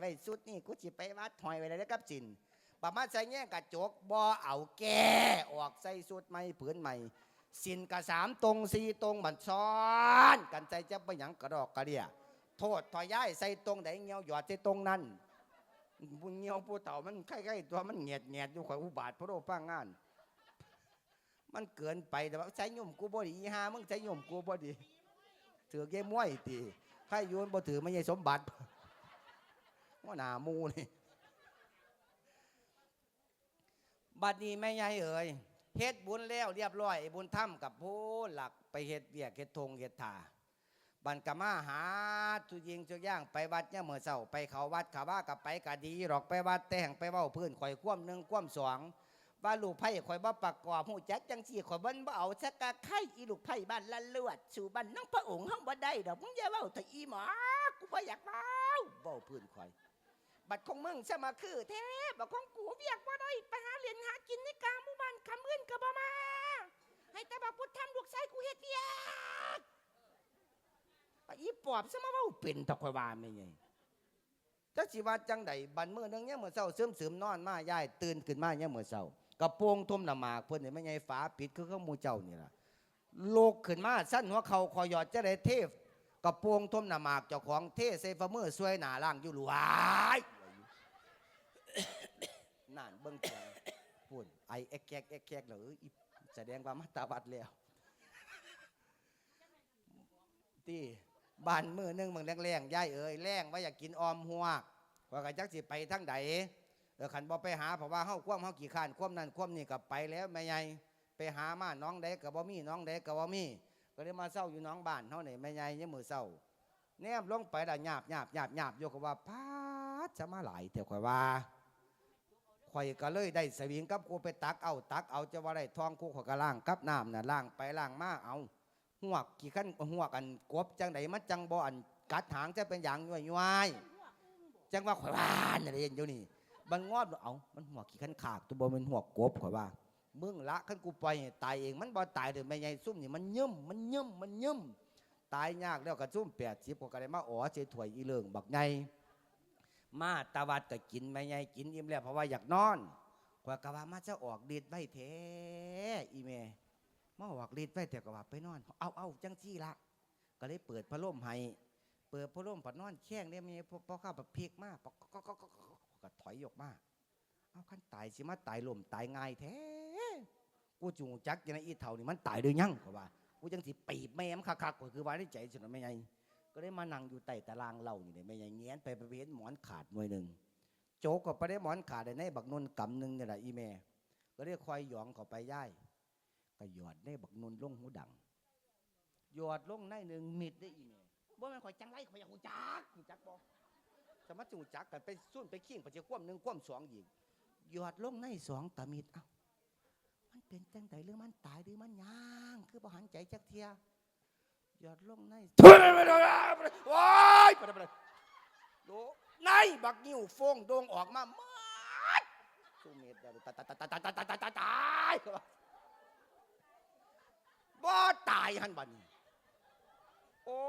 ไว้สุดนี่กูสิไปวัดหอยไว้เลยนะครับจินประมาณใส่แง่กระจกบ่เอาแก่ออกใส่สุดใหม่ผืนใหม่สินกระสามตรงสี่ตรงบันซ้อน กันใจจะไปหยังกระดอกกระเดียโทษถอยย้ายใส่ตรงไหนเงี้ยวหยอดใส่ตรงนั้นบุญเงี้ยวผู้เต่ามันใกล้ๆตัวมันเงียดเงียดอยู่ข่อยอุบาทพระโลฟังงาน มันเกินไปแต่ว่าใช้ย่มกูบ่ดีอีหามึงใช้ย่มกูบ่ดีถือเกมมวยตีใครโยนบ่ถือไม่ใช่สมบัติ ว่าหนามูนี่ บัดนี้แม่ยายเอ๋ยเฮ็ดบุญแล้วเรียบร้อยบุญถ้ำกับผู้หลักไปเฮ็ดเบียกเฮ็ดทงเฮ็ดถาบันกะมาหาทุยิงทุกอย่างไปวัดเนี่ยามมื่อเช้าไปเขาวัดขาว่ากับไปกะดีหรอกไปวัดแต่งไปเว้าพื้นข่อยคว่ำหนึ่งคว่ำสองว่าลูกไผ่ข่อยบ่ประกอบหูจักจังสี่ข่อยบ่บ่เอาสักกะไข่อีลูกไผ่บ้านละเลือดสู่บ้านน้องพระองค์ห้องบ่ได้ดอกมึงอย่าเว้าถอะอีหมอกูบ่อยากเว้าเว้าพื้นข่อย บัดของมึงซะมาคือแท้บัดของกูเวียกบ่าได้ไปหาเรียนหากินในกลางหมู่บ้านคำอื่นก็บ่มา ให้แต่บักพุทธทำลูกชายกูเฮ็ดเวียกไปอีปอบซะมาว้าเป็นตะข่อยว่าแม่ไงจักสิว่าจังใดบันเมื่อนึงเนี่ยามมื่อเช้าซึมซึมนอนมายายตื่นขึ้นมาเนี่ยามมื่อเช้ากระโปรงทุ่มหน้ำหมากเพิ่นนี่ไม่ใช่ฝาปิดคือเขามูเจ้านี่ล่ะลูกขึ้นมาสั้นหัวเขาคอยอดจะได้เทพกระโปรงทุ่มหน้ำหมากเจ้าของเทใส่ฝ่ามือสวยหนาล่างอยู่หลวาย นั่นเบิ่งจังพูดไอเอ็กแกกเอ็กแกกเหรออีแสดงว่ามาตาบัดแล้วที่บ้านมือหนึงเมืองแรงๆยายเอ๋ยแรงว่าอยากกินออมหัวกว่ากันจักสิไปทั้งใดเออขันบอไปหาเพราะว่าเฮาคว่ำเฮากี่ข้านคว่ำนั่นคว่ำนี่กับไปแล้วแม่ใหญ่ไปหามาน้องใดกับบ่มีน้องใดกับบ่มีก็เลยมาเศร้าอยู่น้องบ้านเฮานี่แม่ใหญ่ยังมือเศร้าแนมลงไปละหยาบหยาบหยาบหยาบโยกว่าพาดจะมาหลายเถอะข่อยว่า ข่อยก็เลยได้สวิงกับกูไปตักเอาตักเอาจะว่าได้ทองกูข่อยก็ล่างกับน้ำน่ะล่างไปล่างมาเอาหัวกกี่ขั้นหัวกอันกบจังไดมันจังบ่อันกัดหางจะเป็นอย่างย่อยย่อยๆจังว่าข่อยว่านั่นเองอยู่นี่มันงอดเอามันหัวขี้ขันขากตัวบมันหัวกบข่อยว่ามึงละขั้นกูปล่อยตายเองมันบ่ตายเดี๋ยวแม่ใหญ่ซุ่มนี่มันย่มมันย่มมันย่มตายยากแล้วก็ซุ่มแปดสิบก็ได้มาอ๋อเจถวยอีเลิงบักไง มาตาวัดก็กินแม่ใหญ่กินอิ่มแล้วเพราะว่าอยากนอนข่อยก็ว่ามาจะออกฤทธิ์ไว้แท้อีแม่มาออกฤทธิ์ไว้แต่กว่าไปนอน เอาเอาจังซี่ละก็เลยเปิดพัดลมให้เปิดพัดลมปัดนอนแข้งเนี่ยมีพอพอข้าแบบเพลิกมากก็ก็ก็ก็ถอยออกมาเอาขั้นตายสิมาตายลมตายง่ายแท้กูจูงจักยังไงอีเท่านี่มันตายด้วยยังกว่ากูจังสิปีบแม่มนคักๆก็คือว่าได้ใจสุดไม่ไง ก็ได้มานั่งอยู่ใต้ตารางเหล่านี่เลยไม่ไงเงี้ยนไปไปเห็นหมอนขาดหน่วยหนึ่งโจกก็ไปได้หมอนขาดในบักนนกำหนึ่งนี่แหละอีแม่ก็ได้คอยหยองเข้าไปย่ายก็หยอดในบักนนลงหูดังหยอดลงในหนึ่งมิดได้อีแม่บ่แม่นข่อยจังไรข่อยอยากหูจักหูจักบ่สมัจูจักกันไปสุ่นไปขิ้งไปเจ้าคว่ำหนึ่งคว่ำสองอีกหยอดลงในสองตามิดเอ้ามันเป็นจังไดหรือมันตายหรือมันย่าง คือบ่หันใจจักเทีย หยอดลงในว้ายไปไปโดในบักนิ้วโฟงโดงออกมามัดสูเม็ดเดียวตายตายตายตายตายตายตายตายตายบ่ตายหันบันโอ้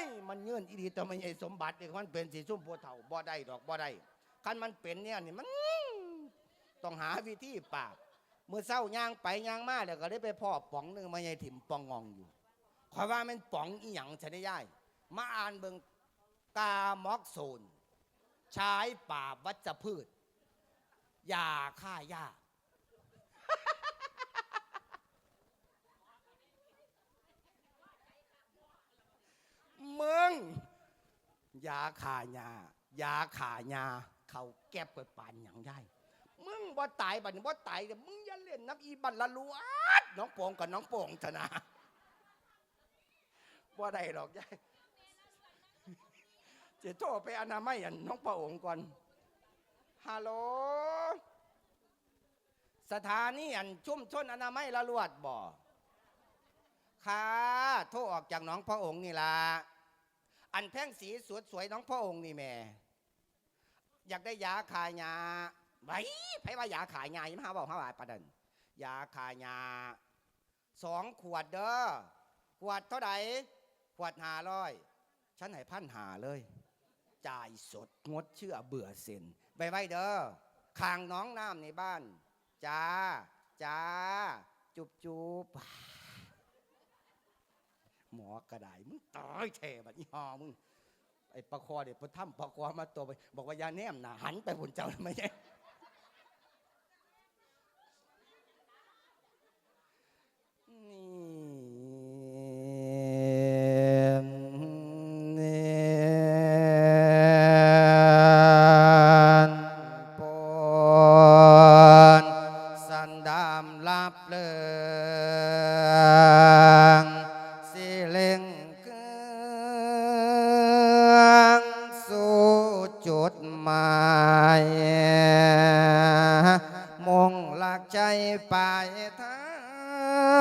ย มันเงื่อนอีดีแต่มันใหญ่สมบัติเด็กมันเป็นสีส้มโพเถ่าบ่ได้ดอกบ่ได้คันมันเป็นเนี่ยนี่มันต้องหาวิธีปราบเมื่อเศร้าย่างไปย่างมาแล้วก็ได้ไปพ่อป๋องหนึ่งมันใหญ่ถิ่มปองงองอยู่ ขอยว่ามันป๋องอีหยังฉันได้ย่ายมาอ่านเบิงกามอกโซนใช้ป่าบวัชพืชยาฆ่าหญ้า มึงยาขายายาขายาเขาแก็บไปปานหยังได้ มึงบ่ตายบัดนี้บ่ตายแต่มึงอย่าเล่นน้ำอีบันละลูอาดน้องโป่งกับน้องโป่งธนา บ่ได้หรอกยายจะโทรไปอนามัยอันน้องพระองค์ก่อนฮัลโหลสถานีอันชุ่มชนอนามัยละลวดบ่ค่ะโทรออกจากน้องพระองค์นี่ล่ะอันแท่งสีสวยสวยน้องพ่อองค์นี่แม่อยากได้ยาขายยาไว้ไผว่ายาขายยายังมาหาบอกหาว่าประเด็นยาขายยาสองขวดเด้อขวดเท่าไหร่ ขวดหาร้อยฉันให้พันหาเลย จ่ายสดงดเชื่อเบื่อเซ็นไปไว้เด้อคางน้องน้ำในบ้านจ้าจ้าจุบจุบหมอกระไดมึงตายแท่บัดนี้ฮอมึงไอ้ปะคอเด็กพอถ้ำปะคอมาตัวไป บอกว่ายาแนมหนาหันไปบนเจ้าทำไมใช่ป จุดหมายมุ่งหลักใจปลายทา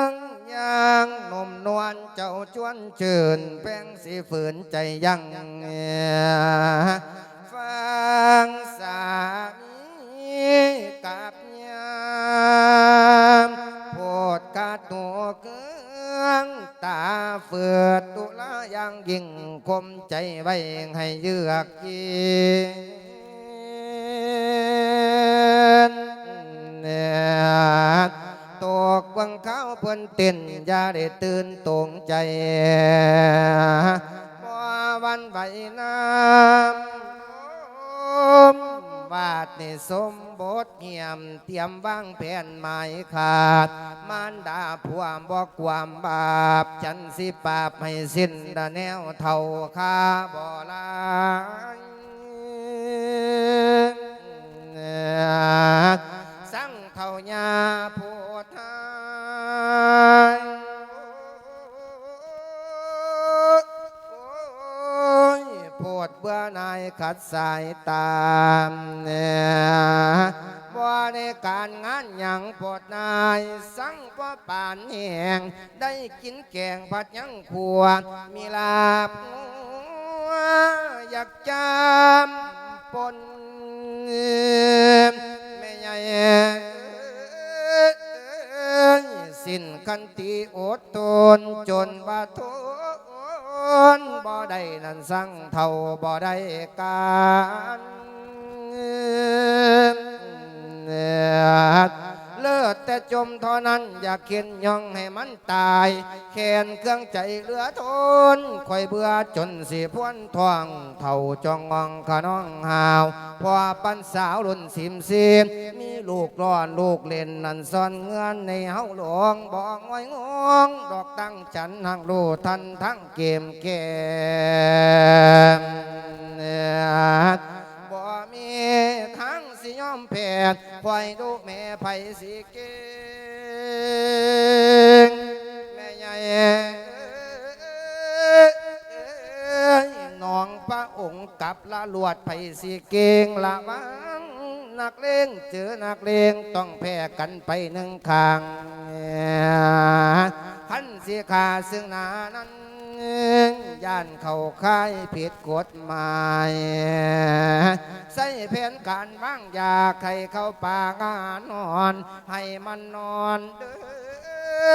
งยังนมนวลเจ้าจวนจื่นแป้งสีฝืนใจยังฟังสามีกับยามโพดกาตัวเกื องตาเฟือตุลายังยิ่งคมใจไว้ให้เยือกเย็นเนี่ยตกวังเขาเพิ่นเต้นอย่าได้ตื่นตรงใจบ่วันไหวน้ำ วาดในสมบทเหี่ยม เตรียมวางแผนหมายขาด มารดาพวมบอกความบาปฉันสิปาบให้สิ้นดาแนวเท่าคาบ่ลายสั่งเท่ายาผู้ทาย โพดเบื่อนายขัดสายตามว่าในการงานหยังโพดนาย สั่งว่าป่านแหงได้กินแกงผัดยังขวดมีลาบอยากจำปนแม่ใหญ่สิ้นคันตีอดทนจน สั่งเท่าบ่ได้การ จมเท่านั้นอยากเข็นย่องให้มันตายแขนเครื่องใจเหลือทนคอยเบื่อจนสีพวนทองเท่าจองงองขน้องหาวพอปันสาวรุ่นสิมซีมมีลูกร้อนลูกเล่นนั่นซ่อนเงื่อนในเฮาหลวงบอกไว้งงดอกตั้งฉันหักลูทันทั้งเกมเกมบ่มีทั้ง สิยอมแพ้ปล่อยดูแม่ไผสิเก่งแม่ใหญ่น้องพระองค์กับละลวดไผสีเก่งละวังนักเลงเจอนักเลงต้องแพ้กันไปหนึ่งครั้งขันเสียขาซึ่งนานั้น ย่านเข้าค่ายผิดกฎหมายใส่แผนการวางยาใครเข้าป่างานนอน ให้มันนอนเด้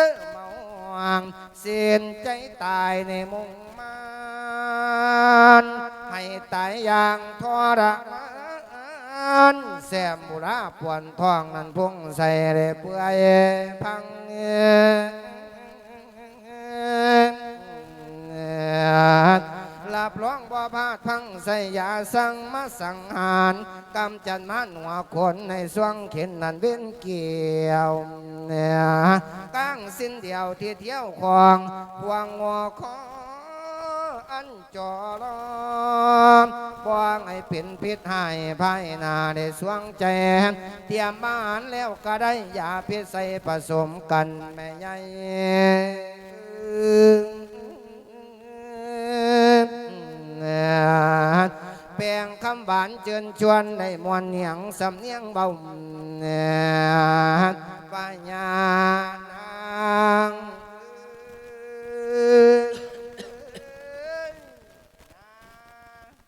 อเมาหวงเสียนใจตายในมุงมานให้ตายอย่างทรมานแสมบุราปวนท้องนั้นพุ่งใส่ได้เปื่อยพัง หลับร้องบ่พาดพังใส่ยาสั่งมาสังหารกำจันมาหนัวคนในสวงเข็นนันเว้นเกี่ยวเนี่ยก้างสิ้นเดียวที่เที่ยวควงควงงัวคออันจอลอมบวางให้เป็นพิษให้ภายหนาได้สวงใจเตรียมบ้านแล้วก็ได้ยาพิษใส่ผสมกันแม่ใหญ่ แปลงคำหวานเชิญชวนได้มวนเหนียงสำเนียงเบาปัญญานาง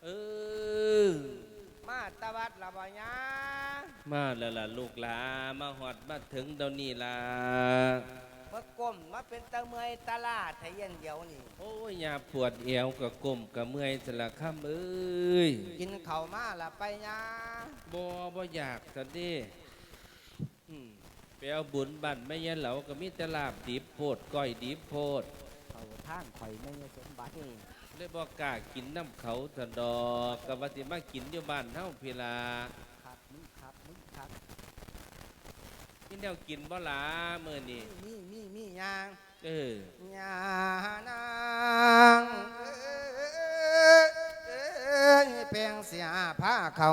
เออมาตะวัดละบ่ยามาแล้วล่ะลูกหลามาหอดมาถึงเดี๋ยวนี้ล่ะบ่ ก้มมาเป็นตะเมอยตะลาไทยเย็นเดียวนี่ โอ้ยยาปวดเอวกับกลมกับเมื่อยสละค่ำเอ้ยกินข้าวมาละไปยาบ่บ่อยากสันเดิอืมไปเอาบุญบันไม่ยันเหลาก็มีแต่ลาบดิบโพดก้อยดิบโพด เขาทางข่อยไม่สมบัติเลยบอกกล้ากินน้ำเขาสันดอกกับว่าสิมากินอยู่บ้านเฮาพีลา ครับมึงครับมึงครับ กินแนวกินบ่หลามื้อนี้มีมีมียางเออยานางเอ้ยเพียงเสียผ้าเขา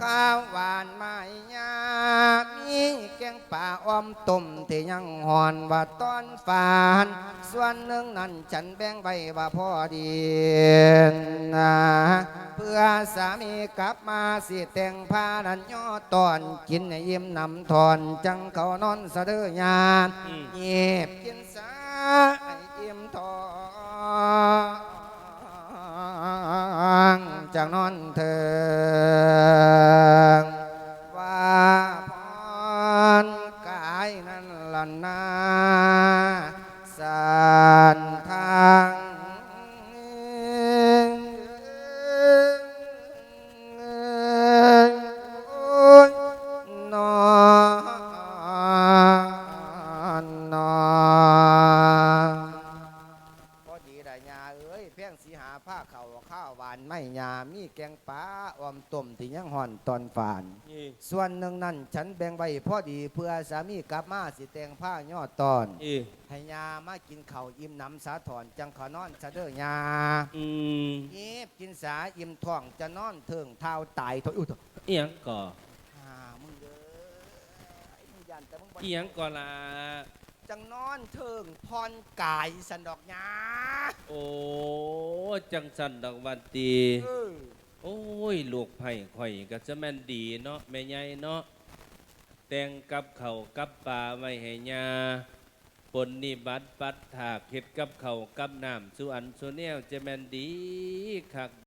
ข้าวหวานไม่ยามีแกงป่าอ้อมต้มที่ยังหอนว่าตอนฝาน ส่วนหนึ่งนั้นฉันแบ่งไว้ว่าพอดีนะเพื่ อสามีกลับมาสิแต่งผ้านั้นย่อตอนกินให้ยิ้มนำทอนจังเขานอนสะเดือยานอืมเงียบกินสาให้อิ่มทองจากนอนเถิงว่าพรกายนั้นลันนาสานทางาวหวานไม่ยามีแกงปลาออมต้มที่ยังห่อนตอนฝาน นี่ส่วนหนึ่งนั้นฉันแบ่งไว้พอดีเพื่อสามีกลับมาสิแต่งผ้ายอดตอนเออให้ยามากินข้าวอิ่มหน้ำสาถอนจังขอนอนสะเด้อยาอืมเย็บกินสาอิ่มท้องจะนอนเถิงเท้าตายถอยอุ้ยเอียงก่ออ่ามึงเด้อไอ้มึงยันแต่มึงบ่เอียงก่อละ จังนอนเถิงพรกายสันดอกยาโอ้จังสันดอกวันตีเออโอ้ยลูกไผ่ข่อยก็จะแม่นดีเนาะแม่ใหญ่เนาะแต่งกับเขาวกับปลาไว้ให้ยาปนนิบัติปัดถากเห็ดกับเขาวกับน้ำสุอันสุแนวจะแม่นดีคัก